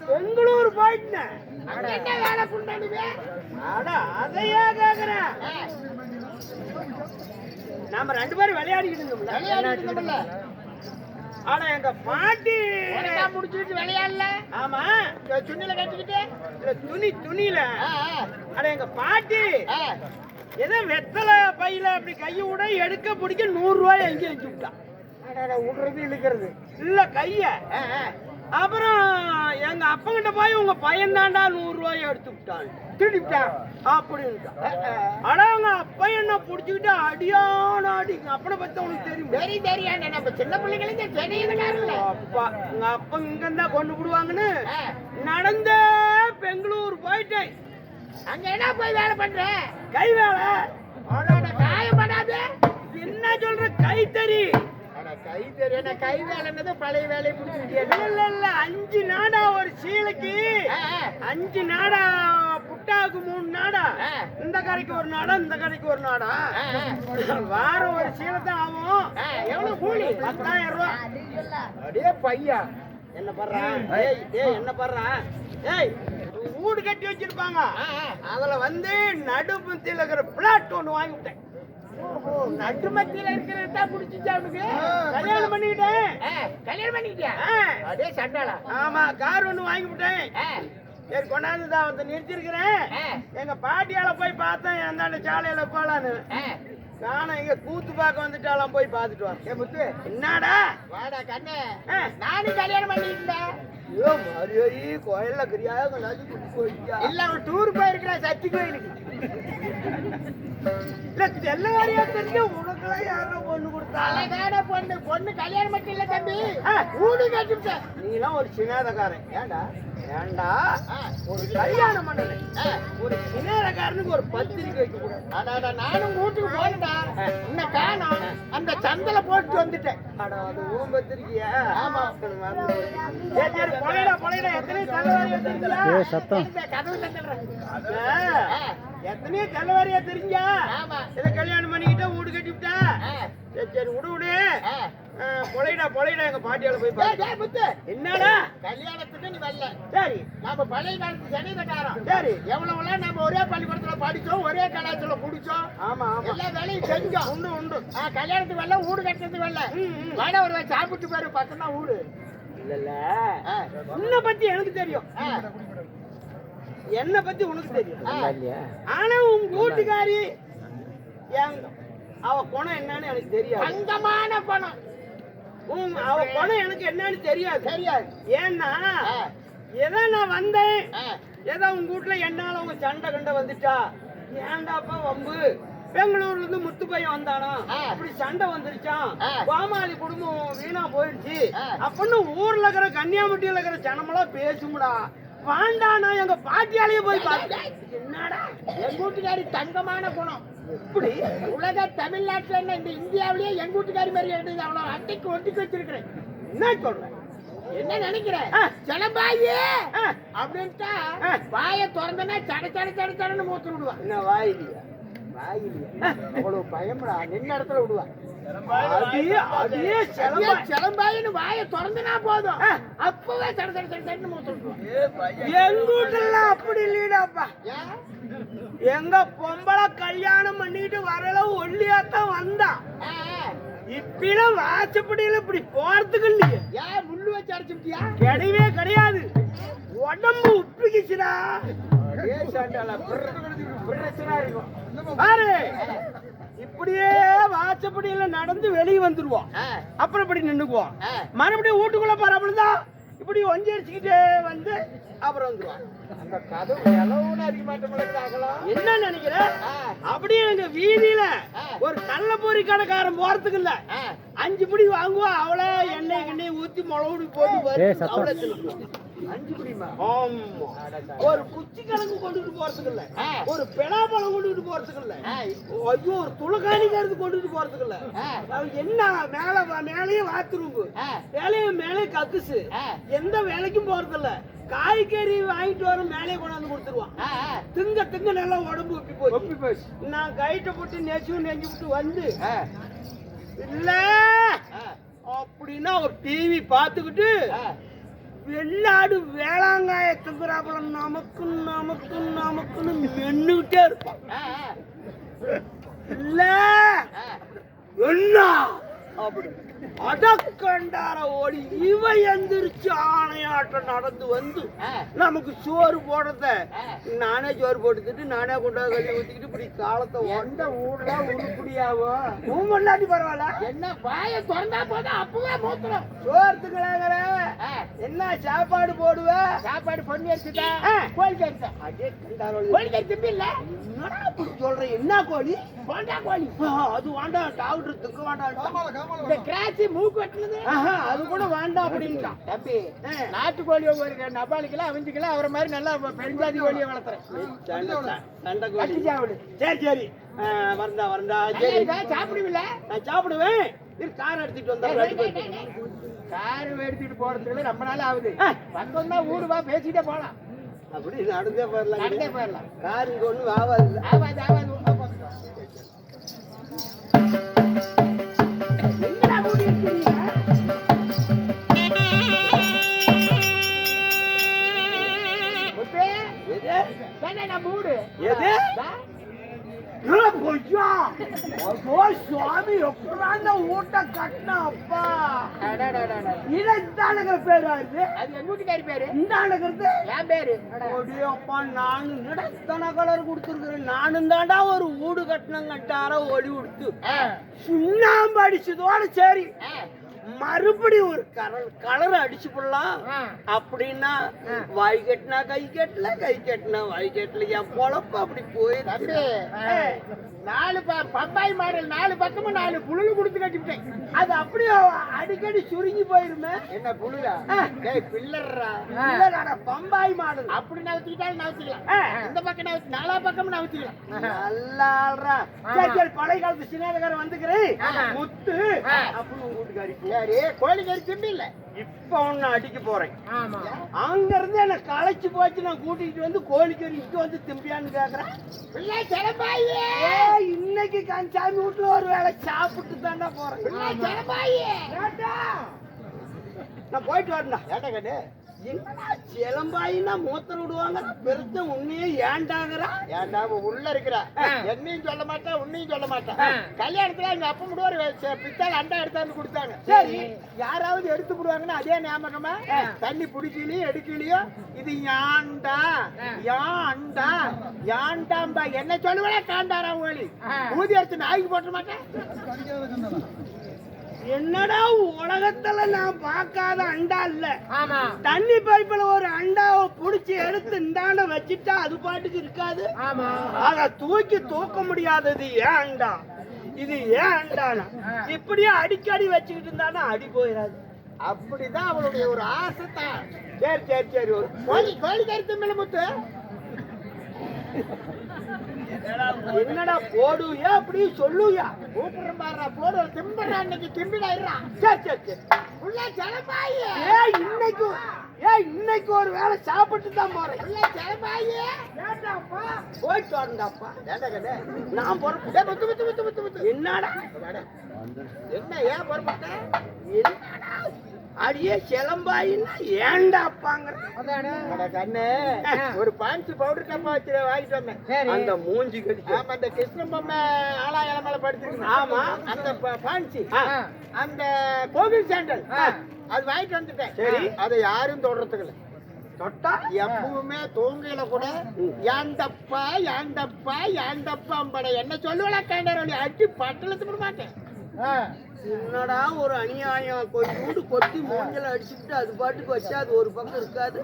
பெங்களூர் போயிட்டேன். வேலை அட அதையா கேக்குறேன். நாம ரெண்டு பேரும் விளையாடிக்கிட்டு ஆனா எங்க பாட்டி முடிச்சுட்டு விளையாடல? ஆமா. சுண்ணில கட்டிக்கிட்டு? இந்த துணி துணியில. ஆ, அட எங்க பாட்டி. ஏதோ வெத்தலை பையில அப்படி கையை விட எடுக்க பிடிக்க நூறு ரூபாய் எங்க எஞ்சி விட்டான் விடுறது இழுக்கிறது. இல்ல கைய. அப்புறம் எங்க அப்பங்கிட்ட போய் உங்க பையன் தாண்டா நூறு ரூபாய் எடுத்து விட்டான். திருடிவிட்டான் அப்படின்ட்டான் அட அவங்க அப்பா என்ன புடிச்சுக்கிட்டு அடியான அடி. எங்க அப்பனை பத்தி உனக்கு தெரியும்? சரி தெரியாண்ட நம்ம சின்ன பிள்ளைங்களுக்கு தெரியுதுனாருல அப்பா எங்க அப்பா இங்க இருந்தா கொண்டு விடுவாங்கன்னு. நடந்தே பெங்களூர் போயிட்டேன். அங்க என்ன போய் வேலை பண்ற? கை வேலை. கை தெரியும் கை வேலைன்னது பழைய வேலையை பிடிச்சிட்டியா இல்ல இல்ல அஞ்சு நாடா ஒரு சீலைக்கு. அஞ்சு நாடா புட்டாவுக்கு மூணு நாடா. இந்த கரைக்கு ஒரு நாடா இந்த கரைக்கு ஒரு நாடா. வாரம் ஒரு சீலை தான் ஆகும் எவ்வளவு கூலி? பத்தாயிரம் ரூபாய் அடே பையா. என்ன பண்றான் ஏய். ஏய் என்ன பண்றான் ஏய். வீடு கட்டி வச்சிருப்பாங்க. அதுல வந்து நடுமத்தியில் இருக்கிற பிளாட் ஒண்ணு வாங்கி விட்டேன் ஓஹோ, நடு மத்தியில இருக்கிறது தான் பிடிச்சிச்சா அவனுக்கு. கல்யாணம் பண்ணிக்கிட்டேன். கல்யாணம் பண்ணிக்கிட்டியா? ஆ. அடே சண்டாளா? ஆமா கார் ஒண்ணு வாங்கி விட்டேன். சரி கொண்டாந்து தான் வந்து நிறுத்திருக்கிறேன். எங்க பாட்டியால போய் பார்த்தேன் அந்தாண்ட சாலையில போலான்னு. நானும் இங்க கூத்து பார்க்க வந்துட்டாலாம் போய் பார்த்துட்டு வரேன். முத்து என்னடா? வாடா கண்ணு. நானும் கல்யாணம் பண்ணிக்கிட்டேன் ஐயோ மரியாதை கோயில்ல கிரியாக இல்ல அவன் டூர் போயிருக்கிறா சக்தி கோயிலுக்கு. இல்ல தெல்லவாரியா தெரிஞ்ச உனக்கெல்லாம் யாரும் பொண்ணு கொடுத்தா? அழகான பொண்ணு பொண்ணு கல்யாணம் மட்டும் இல்ல தம்பி. ஆ. ஊடு கட்டிவிட்டேன் நீலாம் ஒரு சின்னாதக்காரன் ஏண்டா ஏண்டா. ஒரு கல்யாணம் பண்ணல. ஒரு சின்னாதக்காரனுக்கு ஒரு பத்திரிக்கை வைக்க கூடாது. அடாடா நானும் வீட்டுக்கு போனடா இன்னும் காணோம். அந்த சந்தல போட்டு வந்துட்டேன். அட அது பத்திரிக்கையா? ஆமா. சரி சரி எத்தனை தலைவாரியா தெரிஞ்சா கதவு தந்துடுறேன் எத்தனையோ தலைவாரியா தெரிஞ்சா? ஆமா. இதை கல்யாணம் பண்ணிக்கிட்டா வீடு கட்டிவிட்டா. சரி சரி விடு விடு பொழைடா பொழைடா எங்க பாட்டியால போய் முத்து. என்னடா? கல்யாணத்துக்கு நீ வரல. சரி. நம்ம பழைய காலத்து ஜனீதக்காரன் சரி. எவ்வளவுலாம் நம்ம ஒரே பள்ளிக்கூடத்துல படிச்சோம் ஒரே கலாச்சாரத்துல குடிச்சோம் ஆமா ஆமா. எல்லா வேலையும் செஞ்சோம். உண்டு உண்டு. கல்யாணத்துக்கு வரல வீடு கட்டுறதுக்கு வரல. வாடா ஒரு சாப்பிட்டு பாரு பக்கம் தான் வீடு. இல்லல்ல. ஆ. உன்னை பத்தி எனக்கு தெரியும். என்ன பத்தி உனக்கு தெரியும். ஆனா உன் வீட்டுக்காரி என் அவ குணம் என்னன்னு எனக்கு தெரியாது. தங்கமான பணம் உன் அவ குணம் எனக்கு என்னன்னு தெரியாது. தெரியாது. ஏன்னா. ஏதோ நான் வந்தேன். ஏதோ உங்க வீட்டுல என்னால உங்க சண்டை கண்ட வந்துட்டா. ஏன்டாப்பா வம்பு? பெங்களூர்ல இருந்து முத்து பையன் வந்தானா? ஆ. அப்படி சண்டை வந்துருச்சான். கோமாளி குடும்பம் வீணா போயிடுச்சு. அப்படின்னு ஊர்ல இருக்கிற கன்னியாகுமரியில இருக்கிற ஜனமெல்லாம் பேசுமுடா. வாண்டானா எங்க பாட்டியாலேயே போய் பார்த்தேன் என்னடா என் வீட்டுக்காரி தங்கமான குணம். எப்படி உலக தமிழ்நாட்டுல என்ன இந்த இந்தியாவிலேயே என் வீட்டுக்காரி மாதிரி எடுத்து அவ்வளவு அட்டைக்கு ஒட்டிக்கு வச்சிருக்கிறேன். என்ன சொல்றேன் என்ன நினைக்கிறேன். ஜனபாயே. அப்படின்ட்டா. வாயை திறந்தனா சட சட சட சடன்னு மூத்து விடுவான் என்ன வாயிலியா? வாயிலையா? அவ்வளவு பயம்டா. நின்ன இடத்துல விடுவான் சிலம்பாயின்னு வாயை திறந்தனா போதும் அப்பவே சட சட சட சடன்னு மூத்து விடுவான் எங்க வீட்டுல அப்படி இல்லைடாப்பா எங்க பொம்பளை கல்யாணம் பண்ணிட்டு வரல ஒல்லியாத்தான் வந்தா. ஆ, ஆ. இப்பெல்லாம் வாசப்படியில இப்படி போறதுக்கு இல்லையே. ஏன் முள்ளு வச்சு அடிச்சுட்டியா கிடையவே கிடையாது. உடம்பு உப்பிக்குச்சுடா. பாரு. இப்படியே வாசப்படியில நடந்து வெளியே வந்துருவோம். அப்புறம் இப்படி நின்னுக்குவோம். மறுபடியும் வீட்டுக்குள்ள போறாப்புலதான் இப்படி ஒஞ்சி அடிச்சுக்கிட்டே வந்து அப்புறம் வந்துருவான் அந்த கதவு எவ்வளவு அறிக்க மாட்டோம் என்ன நினைக்கிற? அப்படியே எங்க வீதியில ஒரு கள்ளப்பொரி கடைக்காரன் போறதுக்கு இல்ல. அஞ்சு பிடி வாங்குவா அவளே எண்ணெய் கிண்ணெய் ஊத்தி மிளகுடி போட்டு அவளே. அஞ்சு ஒரு குச்சி கிழங்கு கொண்டுட்டு போறதுக்கு இல்ல ஒரு பெலாப்பழம் கொண்டுட்டு போறதுக்கு இல்ல ஐயோ ஒரு துளக்காணி கருது கொண்டுட்டு போறதுக்கு இல்ல அது என்ன மேல மேலயே வாத்துரும்பு. வேலையே மேலே கக்குசு. எந்த வேலைக்கும் போறது இல்ல காய்கறி வாங்கிட்டு வர மேலே கொண்டாந்து கொடுத்துருவான் திங்க திங்க நல்லா உடம்பு ஒப்பி போச்சு. போச்சு. நான் கைட்ட போட்டு நெச்சு நெஞ்சு விட்டு வந்து இல்ல. அப்படின்னா ஒரு டிவி பார்த்துக்கிட்டு வெள்ளாடு வேளாங்காய துங்குறாப்புல நமக்கு நமக்கு நமக்குன்னு மென்னுகிட்டே இருப்பான். இல்ல. என்ன? அப்படி. அடக்கண்டார ஓடி இவ எந்திரிச்சு ஆணையாட்டம் நடந்து வந்து நமக்கு சோறு போடுறத. நானே சோறு போட்டுக்கிட்டு நானே கொண்டாந்து கழுவி ஊத்திக்கிட்டு இப்படி காலத்தை எந்த ஊர்ல உருப்படியாவோ. உன் முன்னாடி பரவாயில்ல? என்ன வாய திறந்தா போதும் அப்பவே மூத்துரும். சோறுத்துக்கிறாங்கிற என்ன சாப்பாடு போடுவ? சாப்பாடு பொண்ணு ஆ. கோழி கறிதா அடே கண்டாரோளி. கோழி கறி இல்ல என்னடா இப்படி சொல்ற? என்ன கோழி? போண்டா கோழி. அது வேண்டாம் டாக்டர் துக்க வேண்டாம் இந்த கிராசி மூக்கு வெட்டுனது. ஆஹா, அது கூட வேண்டாம் அப்படின்ட்டான் தம்பி. நாட்டு கோழி ஒரு நபாலிக்கெல்லாம் அவிஞ்சுக்கலாம் அவரை மாதிரி நல்லா பெருஞ்சாதி கோழியை வளர்த்துறேன். சரி சரி. வரண்டா வரண்டா சரி? சாப்பிடுவில்ல? நான் சாப்பிடுவேன். இரு கார் எடுத்துட்டு வந்தேன் காரு எடுத்துட்டு போறதுக்குள்ள ரொம்ப நாள் ஆகுது. ஆ. பக்கம் தான் ஊரு வா பேசிட்டே போலாம். அப்படி நடந்தே போயிடலாம் நடந்தே போயிடலாம் கார் இங்க ஒண்ணும் ஆகாது இல்ல. அதோ சுவாமி எப்படாந்த ஊட்ட கட்டினா அப்பா. இதானுங்கிற பேரு அது அது எங்க வீட்டுக்காரி பேரு? இந்தானுங்கிறது என் பேரு. அப்படியே அப்பா நானும் என்னடா இத்தனை கலர் கொடுத்துருக்குறேன். நானும் தாண்டா ஒரு வீடு கட்டினங்க கட்டார ஒளி கொடுத்து சுண்ணாம்பு அடிச்சதோட சரி. மறுபடியும் ஒரு கலர் கலர் அடிச்சு போடலாம். அப்படின்னா வாய் கட்டினா கை கட்டல கை கட்டினா வாய் கட்டல. என் பொழப்பு அப்படி போயிடுச்சு. நாலு பப்பாய் மாடல் நாலு பக்கமும் நாலு புழுகு கொடுத்து கட்டிவிட்டேன். அது அப்படியே அடிக்கடி சுருங்கி போயிருமே. என்ன புழுகா? ஆ. டேய் பில்லர்ரா. இல்லடா பம்பாய் மாடல். அப்படி நவுத்திக்கிட்டாலும் நவுத்திக்கலாம். இந்த பக்கம் நவுத்தி நாலா பக்கமும் நவுத்திக்கலாம். நல்லா ஆள்றா. சரி சரி பழைய காலத்து சின்னகாரன் வந்துக்கிறேன். முத்து. அப்படின்னு போ. சரி கோழி கறி திம்பி இல்ல இப்ப ஒண்ணு அடிக்க போறேன். ஆமா. அங்க இருந்து என்ன களைச்சு போச்சு நான் கூட்டிட்டு வந்து கோழிக்கறி இங்க வந்து திம்பியான்னு கேக்குறேன். இன்னைக்கு கஞ்சாமி வீட்டுல ஒரு வேளை சாப்பிட்டு தாண்டா போறேன்? நான் போயிட்டு வரேன்டா. ஏட்டா கண்ணு என்னடா சிலம்பாயின்னா மூத்தர் விடுவாங்க? பெருத்த உன்னையே ஏண்டாங்கறா? அவ உள்ள இருக்கிறா. என்னையும் சொல்ல மாட்டா உன்னையும் சொல்ல மாட்டா. ஆ. கல்யாணத்துல எங்க அப்பா கூட ஒரு பித்தளை அண்டா எடுத்தாந்து கொடுத்தாங்க. சரி. யாராவது எடுத்து போடுவாங்கன்னா அதே ஞாபகமா? தண்ணி பிடிக்கலையோ எடுக்கலையோ? இது யாண்டா? யாண்டா? யாண்டாம்பா. என்ன சொல்லுவா காண்டாரா ஓலி? ஊதி எடுத்து நாய்க்கு போட்ட மாட்டேன். என்னடா உலகத்துல நான் பார்க்காத அண்டா இல்ல? ஆமா. தண்ணி பைப்புல ஒரு அண்டாவை புடிச்சு எடுத்து இந்தாண்ட வச்சுட்டா அது பாட்டுக்கு இருக்காது? ஆமா. அத தூக்கி தூக்க முடியாதது ஏன் அண்டா? இது ஏன் அண்டானா? இப்படியே அடிக்கடி வச்சுக்கிட்டு இருந்தானா அடி போயிடாது அப்படிதான் அவளுடைய ஒரு ஆசை தான். சரி சரி சரி. ஒரு கோழி கோழி கருத்து மேல முத்து. என்னடா போடுவியா? அப்படி சொல்லுவியா? கூப்பிடுற பாரு போடு. திம்புறா இன்னைக்கு திம்பிடாயிரா சரி சரி சரி உள்ள ஜலமாயே. ஏய் இன்னைக்கு ஏய் இன்னைக்கு ஒரு வேளை சாப்பிட்டு தான் போறேன். உள்ள ஜலமாயே. ஏண்டாப்பா? போயிட்டு வரண்டாப்பா ஏண்டா கண்ணு நான் டேய் முத்து முத்து முத்து முத்து முத்து என்னடா? என்ன ஏன் பொறுப்பட்ட என்னடா அடியே சிலம்பாயின்னா அட கண்ணு ஒரு பான்சி பவுடர் டப்பா வச்சு வாங்கிட்டு வந்தேன். அந்த மூஞ்சி கடிச்சு. ஆமா அந்த கிருஷ்ண பொம்மை ஆளாயிர மேல படுத்துருக்கு. ஆமா. அந்த ப- பான்சி ஆ. அந்த கோவில் சாண்டல். அது வாங்கிட்டு வந்துட்டேன். சரி. அதை யாரும் தொடறதுக்கு இல்ல. தொட்டா? எப்பவுமே தூங்கையில கூட ஏண்டப்பா ஏண்டப்பா ஏண்டப்பா என்ன சொல்லுவல கேண்டரோலி அடி பட்டலத்து மாட்டேன். என்னடா ஒரு அநியாயம்? கொஞ்சோண்டு கொத்தி மூஞ்சல அடிச்சுக்கிட்டு அது பாட்டுக்கு வச்சா அது ஒரு பக்கம் இருக்காது.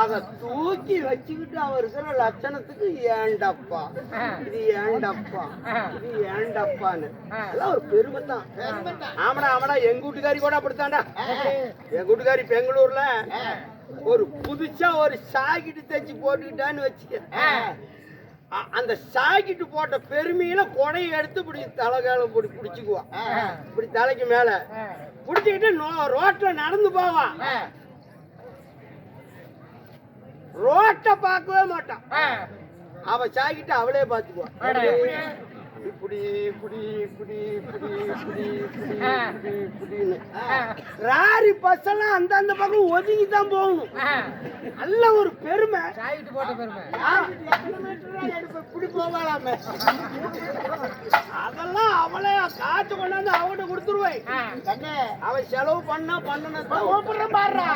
அத தூக்கி வச்சுக்கிட்டு அவர் இருக்கிற லட்சணத்துக்கு ஏண்டப்பா? இது ஏண்டப்பா? இது ஏண்டப்பான்னு. அதெல்லாம் ஒரு பெருமை தான் ஆமடா ஆமாடா ஆமாடா எங்க வீட்டுக்காரி கூட அப்படித்தான்டா. எங்க வீட்டுக்காரி பெங்களூர்ல ஒரு புதுசா ஒரு சாக்கிட்டு தைச்சு போட்டுக்கிட்டான்னு வச்சுக்க. அந்த சாக்கிட்டு போட்ட பெருமையில கொடையை எடுத்து இப்படி தலைகால இப்படி பிடிச்சுக்குவான் இப்படி தலைக்கு மேல. பிடிச்சுக்கிட்டு ரோட்ல நடந்து போவான் ரோட்டை பார்க்கவே மாட்டான் அவ சாக்கிட்டு அவளே பாத்துக்குவான் இப்படி இப்படி இப்படி இப்படி இப்படி இப்படி இப்படின்னு. ராரி பஸ் எல்லாம் அந்தந்த பக்கம் ஒதுங்கி தான் போகணும். ஆ. நல்ல ஒரு பெருமை. சாயிட்டு போட்ட பெருமை. இப்படி போகலாமே அதெல்லாம் அவளே காசு கொண்டாந்து அவகிட்ட கொடுத்துருவேன். கண்ணே அவன் செலவு பண்ணா பண்ணணும். கூப்பிடுறேன் பாடுறா.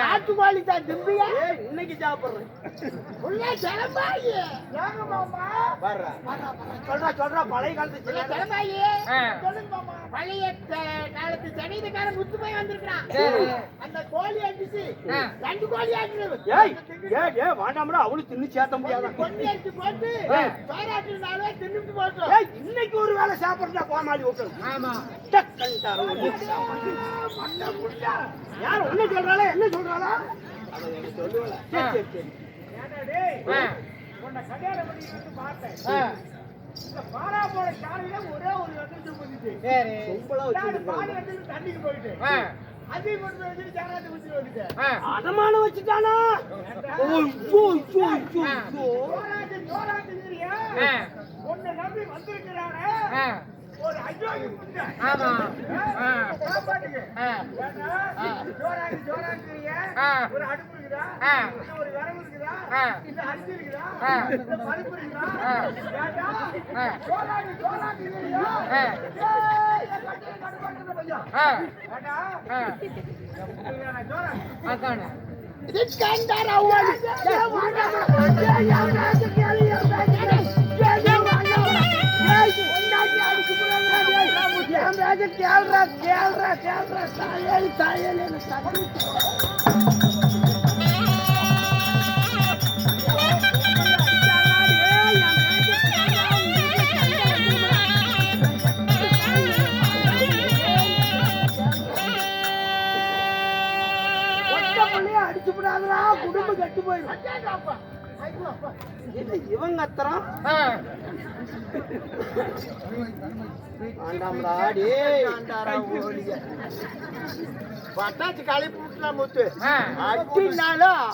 நாட்டுக்கோழி தான் திம்பியா? இன்னைக்கு சாப்பிடுறேன். சொல்றா சொல்றா பழைய காலத்து ஆ. சொல்லுங்க மாமா. பழைய காலத்து சனீதக்கார முத்து போய் வந்திருக்கான். அந்த கோழி அடிச்சு. ரெண்டு கோழி ஆட்டு ஏய் ஏய் ஏய் வேண்டாம்டா அவளுக்கு தின்னு சேர்த்த முடியாதா? கொண்டு அடிச்சு போட்டு. சோறாட்டினாலே தின்னுட்டு போட்டோம் ஏய் இன்னைக்கு ஒரு வேளை சாப்பிடுறா கோமாளி விட்டு ஆமா. டக்கன்ட்டாரு யார் என்ன சொல்றாளா? என்ன சொல்றாளா? அவன் எனக்கு சொல்லுவல சரி சரி சரி. ஆ. உன்னை கல்யாணம் பண்ணி வந்து பார்த்தேன். பாலா போற காலையில ஒரே ஒரு வந்துட்டு போட்டுச்சு சரி. பால் எடுத்துட்டு தண்ணிக்கு போயிட்டு. கொண்டு போய் வச்சுட்டு சாராத்து குடிச்சிட்டு வந்துட்டேன். வச்சுட்டானா. உன்னை நம்பி வந்திருக்கிறானே. ஒரு ஆமா. ஆ. ஒரு அடுப்பு இருக்குதா? ஆ. இல்ல ஒரு விறகு இருக்குதா? ஆ. இல்ல கெட்டு போயிடும் இவங்க அத்தரம். பட்டாச்சு களைப்பு விட்டுலாம் முத்து. அட்டினாலும்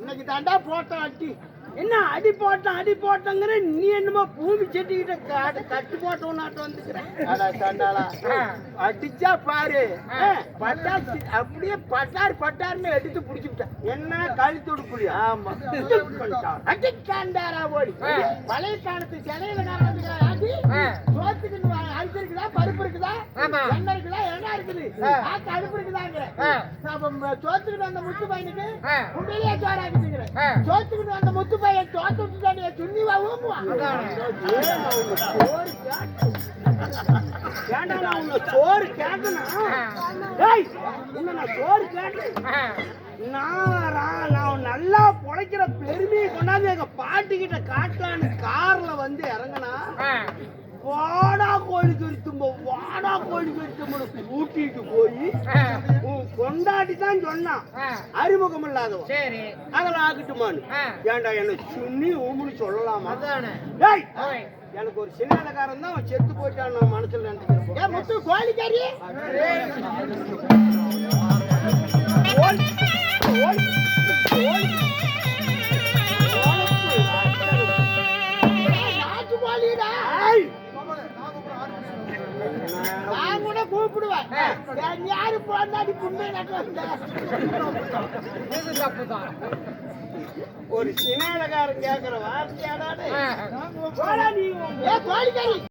இன்னைக்கு தாண்டா போட்டோம் அட்டி. என்ன அடி போட்டான் அடி போட்டங்கிற நீ என்னமோ பூமி செட்டிக்கிட்ட காட்டு கட்டு போட்டோன்னாட்டு வந்துக்கிற அடா சண்டாளா ஆ. அடிச்சா பாரு ஆ. பட்டாச்சு அப்படியே பட்டார் பட்டார்னு எடுத்து புடிச்சுட்டேன் என்ன கழுத்தோடு புளியா ஆமா அடி காண்டாரா ஓடி. பழைய காலத்து சிலையில நான். சோத்துக்கு அரிசி இருக்குதா பருப்பு இருக்குதா. எண்ணெய் இருக்குதா எண்ணெய் இருக்குது ஆ. ஆக்கு அடுப்பு இருக்குதாங்கிற சோத்துக்கிட்டு வந்த முத்து பையனுக்கு. உண்மையிலேயே. சோத்துக்கிட்டு வந்த முத்து பையன் சோத்து விட்டுட்டாடிய சுண்ணி வா ஊம்புவான் அதானே. ஏன்டா நான் உன்னை சோறு உன்னை நான் சோறு கேட்டேன். நான் நல்லா பொழைக்கிற பெருமையை கொண்டாந்து எங்க பாட்டி கிட்ட காட்டலான்னு கார்ல வந்து இறங்கினா. வாடா கோழி கருத்தும்ப வாடா கோழி கருத்தும்பு கூட்டிட்டு போய். உன் கொண்டாட்டி தான் சொன்னான். அறிமுகம் இல்லாதவன் சரி. அதெல்லாம் ஆகட்டுமான்னு ஆ. ஏன்டா என்ன சுண்ணி ஊமுன்னு சொல்லலாமா? அதானே. டேய். எனக்கு ஒரு சின்னக்காரன் தான் அவன் செத்து போயிட்டான் நான் மனசுல நினைக்கிறேன் முத்து கோழிக்காரி. ஒரு சின்னக்காரன் கேக்குற வார்த்தையாடா